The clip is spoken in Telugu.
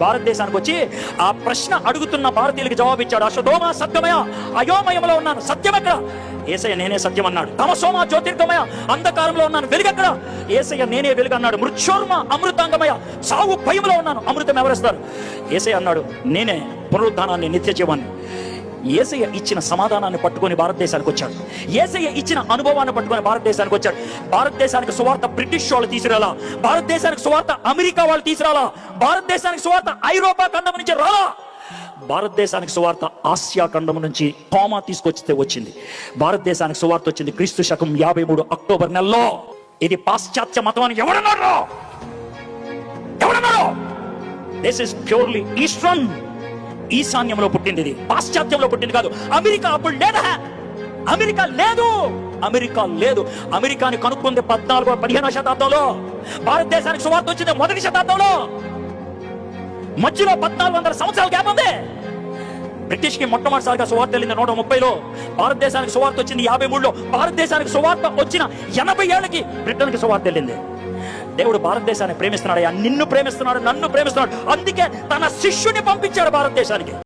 భారతదేశానికి వచ్చి ఆ ప్రశ్న అడుగుతున్న భారతీయులకి జవాబిచ్చాడు అశోధోమ సత్యమయ అయోమయంలో ఉన్నాను. సత్యం ఎక్కడ? ఏసయ్య నేనే సత్యం అన్నాడు. తమసోమ జ్యోతిర్గమయ అంధకారంలో ఉన్నాను. వెలుగెక్కడ? ఏసయ్య నేనే వెలుగు అన్నాడు మృత్యోర్మ అమృతాంగమయ సాగు భయంలో ఉన్నాను. అమృతం ఎవరిస్తారు ఏసయ్య అన్నాడు నేనే పునరుద్ధానాన్ని నిత్య జీవాన్ని ఏసయ్య ఇచ్చిన సమాధానాన్ని పట్టుకొని భారతదేశానికి వచ్చాడు. ఏసయ్య ఇచ్చిన అనుభవాన్ని పట్టుకొని భారతదేశానికి వచ్చాడు. భారతదేశానికి సువార్త బ్రిటిష్ వాళ్ళు తీసుకురాలా? భారతదేశానికి సువార్త అమెరికా వాళ్ళు తీసుకురాలా? భారతదేశానికి సువార్త ఐరోపా ఖండం నుంచి రాలా? భారతదేశానికి సువార్త ఆసియా ఖండం నుంచి కోమా తీసుకొచ్చితే వచ్చింది. భారతదేశానికి సువార్త వచ్చింది క్రీస్తు శకం యాభై మూడు అక్టోబర్ నెలలో. ఇది పాశ్చాత్య మతం అని ఎవడన్నాడు ఎవడన్నాడు దిస్ ఇస్ ప్యూర్లీ ఈస్టర్న్ ఈశాన్యంలో పుట్టింది ఇది. పాశ్చాత్యంలో పుట్టింది కాదు. అమెరికా అప్పుడు లేదా? అమెరికా లేదు. అమెరికా లేదు. అమెరికాని కనుక్కుంది పద్నాలుగో పదిహేనో శతాబ్దంలో. భారతదేశానికి సువార్త వచ్చింది మొదటి శతాబ్దంలో. మధ్యలో పద్నాలుగు వందల సంవత్సరాలు గ్యాప్ ఉంది. బ్రిటిష్కి మొట్టమొదటిసారిగా సువార్త వెళ్ళింది నూట ముప్పైలో. భారతదేశానికి సువార్త వచ్చింది యాభై మూడులో. భారతదేశానికి సువార్త వచ్చిన ఎనభై ఏళ్ళకి బ్రిటన్కి సువార్త వెళ్ళింది. దేవుడు భారతదేశాన్ని ప్రేమిస్తున్నాడు నిన్ను ప్రేమిస్తున్నాడు నన్ను ప్రేమిస్తున్నాడు. అందుకే తన శిష్యుని పంపించాడు భారతదేశానికి.